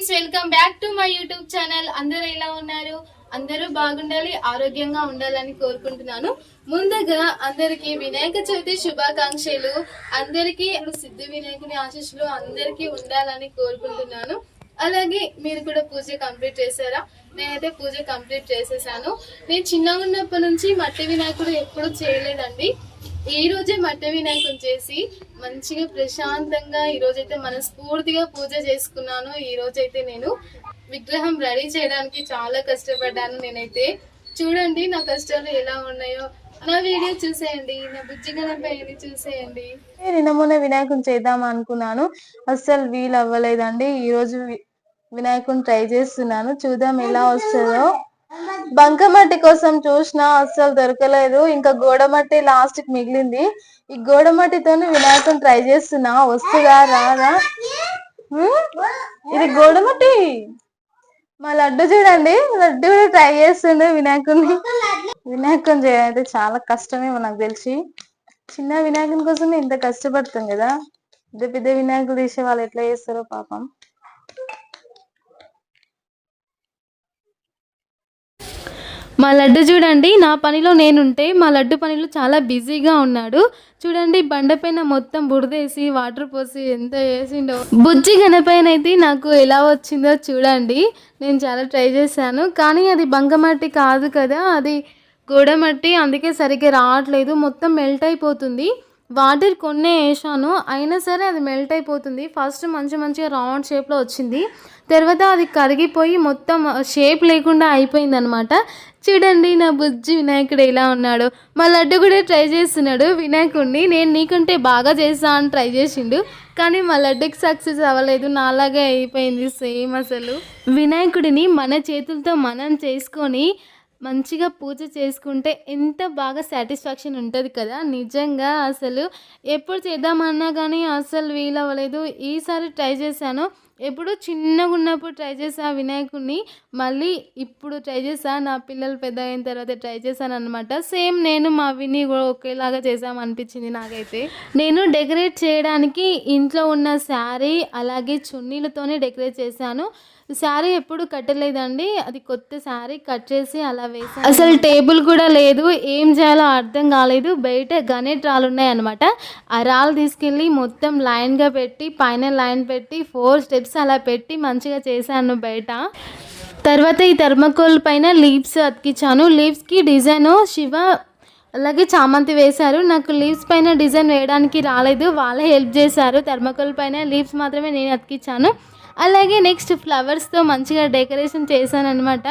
Friends welcome back to my YouTube channel. అందరూ ఎలా ఉన్నారు? అందరూ బాగుండాలి ఆరోగ్యంగా ఉండాలని కోరుకుంటున్నాను. ముందుగా అందరికీ వినాయక చవితి శుభాకాంక్షలు. అందరికీ సిద్ధి వినాయకుని ఆశీస్సులు అందరికీ ఉండాలని కోరుకుంటున్నాను. అలాగే మీరు కూడా పూజ కంప్లీట్ చేశారా? నేనైతే పూజ కంప్లీట్ చేసేసాను. నేను చిన్నగా ఉన్నప్పటి నుంచి మట్టి వినాయకుడు ఎప్పుడు చేయలేదండి. ఈ రోజే మట్టి వినాయకుని చేసి మంచిగా ప్రశాంతంగా ఈ రోజైతే మనస్ఫూర్తిగా పూజ చేసుకున్నాను. ఈ రోజైతే నేను విగ్రహం రెడీ చేయడానికి చాలా కష్టపడ్డాను నేనైతే. చూడండి నా కష్టాలు ఎలా ఉన్నాయో. నా వీడియో చూసేయండి నా బుజ్జి గణపై చూసేయండి. నిన్న మొన్న వినాయకుని చేద్దాం అనుకున్నాను. అస్సలు వీలు అవ్వలేదండి ఈ రోజు వినాయకుని ట్రై చేస్తున్నాను. చూద్దాం ఎలా వస్తుందో. బంకమట్టి కోసం చూసినా అస్సలు దొరకలేదు. ఇంకా గోడమట్టి లాస్ట్కి మిగిలింది. ఈ గోడమట్టితో వినాయకం ట్రై చేస్తున్నా. వస్తుందా? రాదా? ఇది గోడమట్టి మా లడ్డు చూడండి. లడ్డు కూడా ట్రై చేస్తుండే వినాయకుడిని వినాయకుని చేయడం చాలా కష్టమే నాకు తెలిసి. చిన్న వినాయకుని కోసం ఇంత కష్టపడతాం కదా. పెద్ద పెద్ద వినాయకులు తీసే వాళ్ళు ఎట్లా చేస్తారో పాపం. మా లడ్డు చూడండి నా పనిలో నేనుంటే మా లడ్డు పనిలో చాలా బిజీగా ఉన్నాడు. చూడండి బండపైన మొత్తం బురదేసి వాటర్ పోసి ఎంత వేసిండో. బుజ్జి గణపైన అయితే నాకు ఎలా వచ్చిందో చూడండి. నేను చాలా ట్రై చేశాను కానీ అది బంకమట్టి కాదు కదా అది గోడమట్టి అందుకే సరిగ్గా రావట్లేదు. మొత్తం మెల్ట్ అయిపోతుంది. వాటర్ కొన్నే వేసాను. అయినా సరే అది మెల్ట్ అయిపోతుంది. ఫస్ట్ మంచి మంచిగా రౌండ్ షేప్లో వచ్చింది. తర్వాత అది కరిగిపోయి మొత్తం షేప్ లేకుండా అయిపోయింది అనమాట చూడండి నా బుజ్జి వినాయకుడు ఎలా ఉన్నాడు. మా లడ్డు కూడా ట్రై చేస్తున్నాడు వినాయకుడిని. నేను నీకంటే బాగా చేస్తా అని ట్రై చేసిండు. కానీ మా లడ్డుకి సక్సెస్ అవ్వలేదు. నాలాగే అయిపోయింది సేమ్ అసలు. వినాయకుడిని మన చేతులతో మనం చేసుకొని మంచిగా పూజ చేసుకుంటే ఎంత బాగా సాటిస్ఫాక్షన్ ఉంటుంది కదా. నిజంగా అసలు ఎప్పుడు చేద్దామన్నా కానీ అసలు వీలవ్వలేదు. ఈసారి ట్రై చేశాను. ఎప్పుడు చిన్నగా ఉన్నప్పుడు ట్రై చేసా వినాయకుడిని మళ్ళీ ఇప్పుడు ట్రై చేసా నా పిల్లలు పెద్ద అయిన తర్వాత ట్రై చేశాను అనమాట సేమ్ నేను మా విని కూడా ఒకేలాగా చేసామనిపించింది నాకైతే. నేను డెకరేట్ చేయడానికి ఇంట్లో ఉన్న శారీ అలాగే చున్నీలతోనే డెకరేట్ చేశాను. శారీ ఎప్పుడు కట్టలేదండి. అది కొత్త శారీ కట్ చేసి అలా వేసాను అసలు టేబుల్ కూడా లేదు. ఏం చేయాలో అర్థం కాలేదు. బయట గణేట్ రాళ్ళు ఉన్నాయి అనమాట ఆ రాళ్ళు తీసుకెళ్ళి మొత్తం లైన్గా పెట్టి పైన లైన్ పెట్టి ఫోర్ స్టెప్స్ అలా పెట్టి మంచిగా చేశాను బయట. తర్వాత ఈ థర్మకోల్ పైన లీవ్స్ అతికించాను. లీవ్స్కి డిజైన్ శివ అలాగే చామంతి వేశారు. నాకు లీవ్స్ పైన డిజైన్ వేయడానికి రాలేదు. వాళ్ళే హెల్ప్ చేశారు. థర్మకోల్ పైన లీవ్స్ మాత్రమే నేను అతికించాను. అలాగే నెక్స్ట్ ఫ్లవర్స్తో మంచిగా డెకరేషన్ చేశాను అనమాట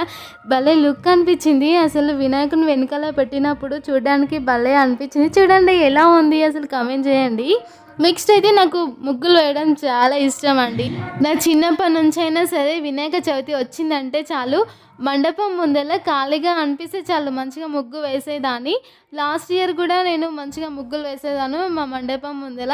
భలే లుక్ అనిపించింది. అసలు వినాయకుని వెనకాల పెట్టినప్పుడు చూడడానికి భలే అనిపించింది. చూడండి ఎలా ఉంది అసలు కమెంట్ చేయండి. నెక్స్ట్ అయితే నాకు ముగ్గులు వేయడం చాలా ఇష్టం అండి. నా చిన్నప్పటి నుంచి అయినా సరే వినాయక చవితి వచ్చిందంటే చాలు. మండపం ముందర ఖాళీగా అనిపిస్తే చాలు మంచిగా ముగ్గు వేసేదాన్ని. లాస్ట్ ఇయర్ కూడా నేను మంచిగా ముగ్గులు వేసేదాను మా మండపం ముందర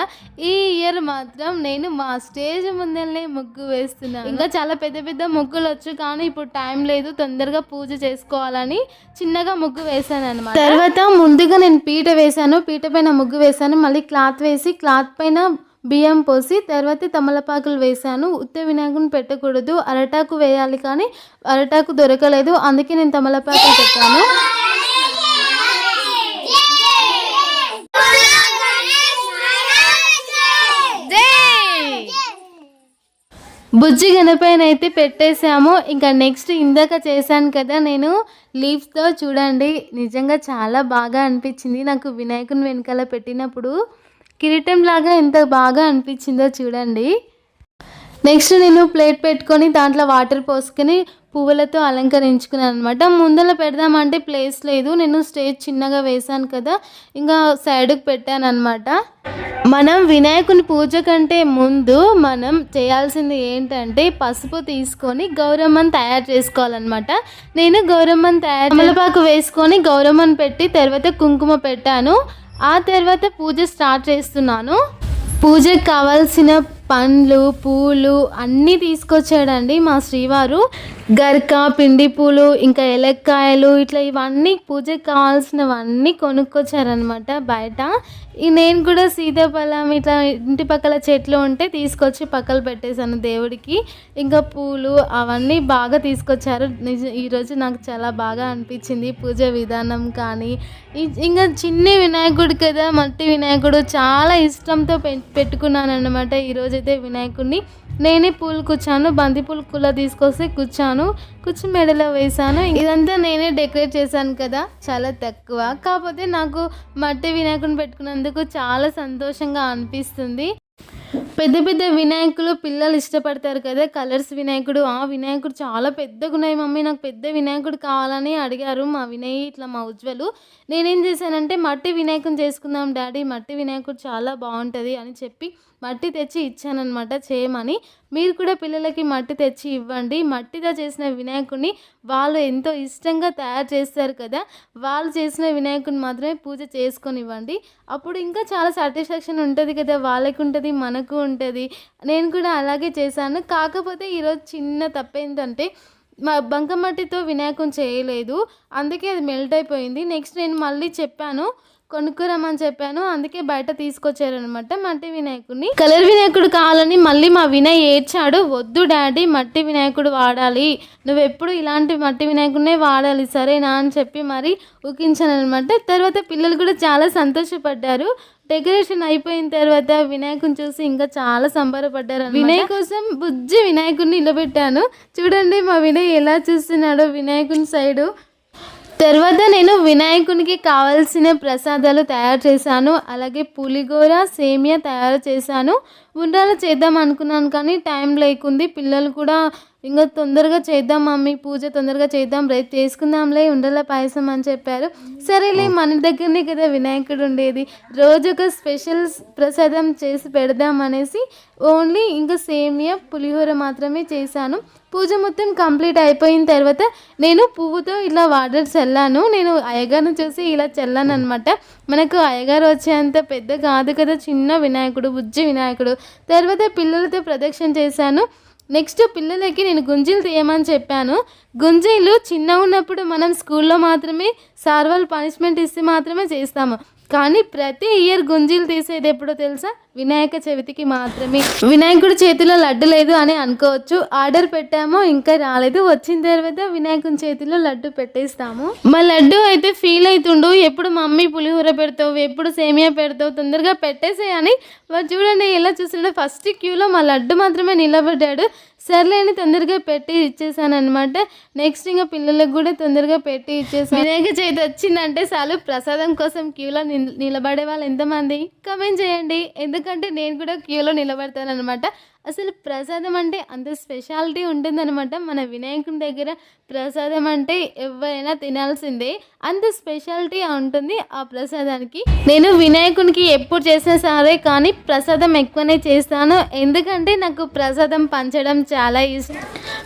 ఈ ఇయర్ మాత్రం నేను మా స్టేజ్ ముందరనే ముగ్గు వేస్తున్నాను. ఇంకా చాలా పెద్ద పెద్ద ముగ్గులు వచ్చు కానీ ఇప్పుడు టైం లేదు తొందరగా పూజ చేసుకోవాలని చిన్నగా ముగ్గు వేసాను అనమాట తర్వాత ముందుగా నేను పీట వేసాను పీట పైన ముగ్గు వేసాను మళ్ళీ క్లాత్ వేసి క్లాత్ పైన బియ్యం పోసి తర్వాత తమలపాకులు వేసాను ఉత్త వినాయకుని పెట్టకూడదు. అరటాకు వేయాలి కానీ అరటాకు దొరకలేదు. అందుకే నేను తమలపాకులు పెట్టాను. బుజ్జి గణపైన అయితే పెట్టేశాము. ఇంకా నెక్స్ట్ ఇందాక చేశాను కదా నేను. లీవ్స్తో చూడండి. నిజంగా చాలా బాగా అనిపించింది నాకు వినాయకుని వెనకాల పెట్టినప్పుడు. కిరీటం లాగా ఎంత బాగా అనిపించిందో చూడండి. నెక్స్ట్ నేను ప్లేట్ పెట్టుకొని దాంట్లో వాటర్ పోసుకొని పువ్వులతో అలంకరించుకున్నాను అనమాట ముందర పెడదామంటే ప్లేస్ లేదు. నేను స్టేజ్ చిన్నగా వేశాను కదా ఇంకా సైడ్కి పెట్టాను అనమాట మనం వినాయకుని పూజ కంటే ముందు మనం చేయాల్సింది ఏంటంటే పసుపు తీసుకొని గౌరమ్మని తయారు చేసుకోవాలన్నమాట. నేను గౌరమ్మని తయారు తమలపాకు వేసుకొని గౌరమ్మని పెట్టి తర్వాత కుంకుమ పెట్టాను. ఆ తర్వాత పూజ స్టార్ట్ చేస్తున్నాను. పూజకు కావాల్సిన పండ్లు పూలు అన్నీ తీసుకొచ్చాడండి మా శ్రీవారు. గరక పిండి పూలు ఇంకా ఎలక్కాయలు ఇట్లా ఇవన్నీ పూజకి కావాల్సినవన్నీ కొనుక్కొచ్చారనమాట బయట. నేను కూడా సీతాఫలం ఇట్లా ఇంటి పక్కల చెట్లు ఉంటే తీసుకొచ్చి పక్కన పెట్టేశాను దేవుడికి. ఇంకా పూలు అవన్నీ బాగా తీసుకొచ్చారు. నిజ ఈరోజు నాకు చాలా బాగా అనిపించింది పూజ విధానం కానీ. ఇంకా చిన్న వినాయకుడు కదా మట్టి వినాయకుడు చాలా ఇష్టంతో పె పెట్టుకున్నాను అనమాట ఈరోజైతే వినాయకుడిని నేనే పూలు కూర్చాను బంతిపూలు కుల తీసుకొస్తే కూర్చాను కూర్చుని మెడలో వేసాను ఇదంతా నేనే డెకరేట్ చేశాను కదా చాలా తక్కువ. కాకపోతే నాకు మట్టి వినాయకుని పెట్టుకున్నందుకు చాలా సంతోషంగా అనిపిస్తుంది. పెద్ద పెద్ద వినాయకులు పిల్లలు ఇష్టపడతారు కదా కలర్స్ వినాయకుడు. ఆ వినాయకుడు చాలా పెద్దగా ఉన్నాయి మమ్మీ. నాకు పెద్ద వినాయకుడు కావాలని అడిగారు మా వినయ్ ఇట్లా మా ఉజ్వలు. నేనేం చేశానంటే మట్టి వినాయకుని చేసుకుందాం డాడీ మట్టి వినాయకుడు చాలా బాగుంటుంది అని చెప్పి మట్టి తెచ్చి ఇచ్చానమాట చేయమని. మీరు కూడా పిల్లలకి మట్టి తెచ్చి ఇవ్వండి. మట్టితో చేసిన వినాయకుడిని వాళ్ళు ఎంతో ఇష్టంగా తయారు చేస్తారు కదా. వాళ్ళు చేసిన వినాయకుడిని మాత్రమే పూజ చేసుకొని ఇవ్వండి అప్పుడు ఇంకా చాలా సాటిస్ఫాక్షన్ ఉంటుంది కదా. వాళ్ళకి ఉంటుంది మనకు ఉంటుంది. నేను కూడా అలాగే చేశాను. కాకపోతే ఈరోజు చిన్న తప్పేంటంటే మా బంకమట్టితో వినాయకుని చేయలేదు. అందుకే అది మెల్ట్ అయిపోయింది. నెక్స్ట్ నేను మళ్ళీ చెప్పాను. కొనుక్కురమ్మని చెప్పాను. అందుకే బయట తీసుకొచ్చారనమాట మట్టి వినాయకుడిని. కలర్ వినాయకుడు కావాలని మళ్ళీ మా వినయ్ ఏడ్చాడు. వద్దు డాడీ మట్టి వినాయకుడు వాడాలి. నువ్వు ఎప్పుడు ఇలాంటి మట్టి వినాయకుడినే వాడాలి. సరేనా? అని చెప్పి మరి ఊకించాను అనమాట తర్వాత పిల్లలు కూడా చాలా సంతోషపడ్డారు. డెకరేషన్ అయిపోయిన తర్వాత వినాయకుని చూసి ఇంకా చాలా సంబరపడ్డారు వినయ్ కోసం బుజ్జి వినాయకుడిని నిలబెట్టాను. చూడండి మా వినయ్ ఎలా చూస్తున్నాడో వినాయకుని సైడు. తర్వాత నేను వినాయకునికి కావాల్సిన ప్రసాదాలు తయారు చేశాను. అలాగే పులిగోర సేమియా తయారు చేశాను. ఉండాలి చేద్దాం అనుకున్నాను కానీ టైం లేకుంది. పిల్లలు కూడా ఇంకా తొందరగా చేద్దాం మమ్మీ పూజ తొందరగా చేద్దాం రేపు చేసుకుందాంలే ఉండల పాయసం అని చెప్పారు. సరేలే మన దగ్గరనే కదా వినాయకుడు ఉండేది. రోజు ఒక స్పెషల్ ప్రసాదం చేసి పెడదాం అనేసి ఓన్లీ ఇంకా సేమియా పులిహోర మాత్రమే చేశాను. పూజ మొత్తం కంప్లీట్ అయిపోయిన తర్వాత నేను పువ్వుతో ఇలా వాటర్ చల్లాను. నేను అయ్యగారిని చూసి ఇలా చల్లాను అనమాట మనకు అయ్యగారు వచ్చేంత పెద్ద కాదు కదా చిన్న వినాయకుడు బుజ్జి వినాయకుడు. తర్వాత పిల్లలతో ప్రదక్షిణ చేశాను. నెక్స్ట్ పిల్లలకి నేను గుంజీలు తీయమని చెప్పాను. గుంజీలు చిన్న ఉన్నప్పుడు మనం స్కూల్లో మాత్రమే సార్ వాళ్ళు పనిష్మెంట్ ఇస్తే మాత్రమే చేస్తాము. కానీ ప్రతి ఇయర్ గుంజీలు తీసేది ఎప్పుడో తెలుసా? వినాయక చవితికి మాత్రమే. వినాయకుడి చేతిలో లడ్డు లేదు అని అనుకోవచ్చు. ఆర్డర్ పెట్టాము ఇంకా రాలేదు. వచ్చిన తర్వాత వినాయకుని చేతిలో లడ్డు పెట్టేస్తాము. మా లడ్డు అయితే ఫీల్ అవుతుండు ఎప్పుడు మమ్మీ పులిహోర పెడతావు ఎప్పుడు సేమియా పెడతావు తొందరగా పెట్టేసేయని వాడు చూడండి ఎలా చూస్తున్నాడు ఫస్ట్ క్యూలో మా లడ్డు మాత్రమే నిలబడ్డాడు. సర్లే అని తొందరగా పెట్టి ఇచ్చేసాను అనమాట నెక్స్ట్ ఇంకా పిల్లలకు కూడా తొందరగా పెట్టి ఇచ్చేసాను. వినాయక చవితి వచ్చిందంటే చాలు ప్రసాదం కోసం క్యూలో నిలబడే వాళ్ళు ఎంతమంది? కమెంట్ చేయండి. ఎందుకంటే నేను కూడా క్యూలో నిలబడతాను అనమాట అసలు ప్రసాదం అంటే అంత స్పెషాలిటీ ఉంటుందన్నమాట. మన వినాయకుని దగ్గర ప్రసాదం అంటే ఎవరైనా తినాల్సిందే. అంత స్పెషాలిటీ ఉంటుంది ఆ ప్రసాదానికి. నేను వినాయకునికి ఎప్పుడు చేసినా సరే కానీ ప్రసాదం ఎక్కువనే చేస్తాను. ఎందుకంటే నాకు ప్రసాదం పంచడం చాలా ఇష్టం.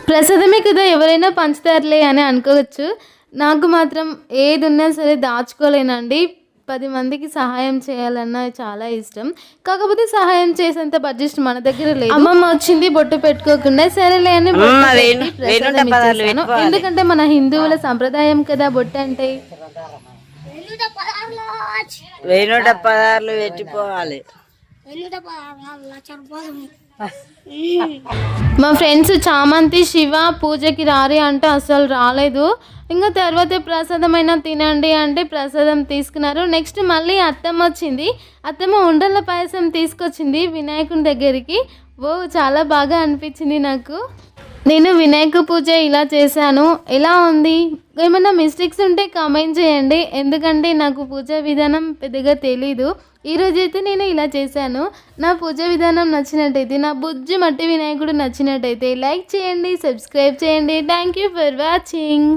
ప్రసాదమే కదా ఎవరైనా పంచుతారులే అని అనుకోవచ్చు. నాకు మాత్రం ఏది ఉన్నా సరే దాచుకోలేనండి. పది మందికి సహాయం చేయాలన్న చాలా ఇష్టం. కాకపోతే సహాయం చేసేంత బడ్జెట్ మన దగ్గర లేదు. అమ్మమ్మ వచ్చింది బొట్టు పెట్టుకోకుండా సరేలే అని. ఎందుకంటే మన హిందువుల సంప్రదాయం కదా బొట్టు అంటే. వెయ్యి నూట పదార్లు పెట్టిపోవాలి. మా ఫ్రెండ్స్ చామంతి శివ పూజకి రారి అంటే అసలు రాలేదు. ఇంకా తర్వాత ప్రసాదమైనా తినండి అంటే ప్రసాదం తీసుకున్నారు. నెక్స్ట్ మళ్ళీ అత్తమ్మ వచ్చింది. అత్తమ్మ ఉండల పాయసం తీసుకొచ్చింది వినాయకుని దగ్గరికి. ఓ చాలా బాగా అనిపించింది నాకు. నేను వినాయక పూజ ఇలా చేశాను. ఎలా ఉంది? ఏమైనా మిస్టేక్స్ ఉంటే కామెంట్ చేయండి. ఎందుకంటే నాకు పూజ విధానం పెద్దగా తెలీదు. ఈరోజైతే నేను ఇలా చేశాను. నా పూజ విధానం నచ్చినట్టయితే నా బుజ్జి మట్టి వినాయకుడు నచ్చినట్టయితే లైక్ చేయండి సబ్స్క్రైబ్ చేయండి. Thank you for watching.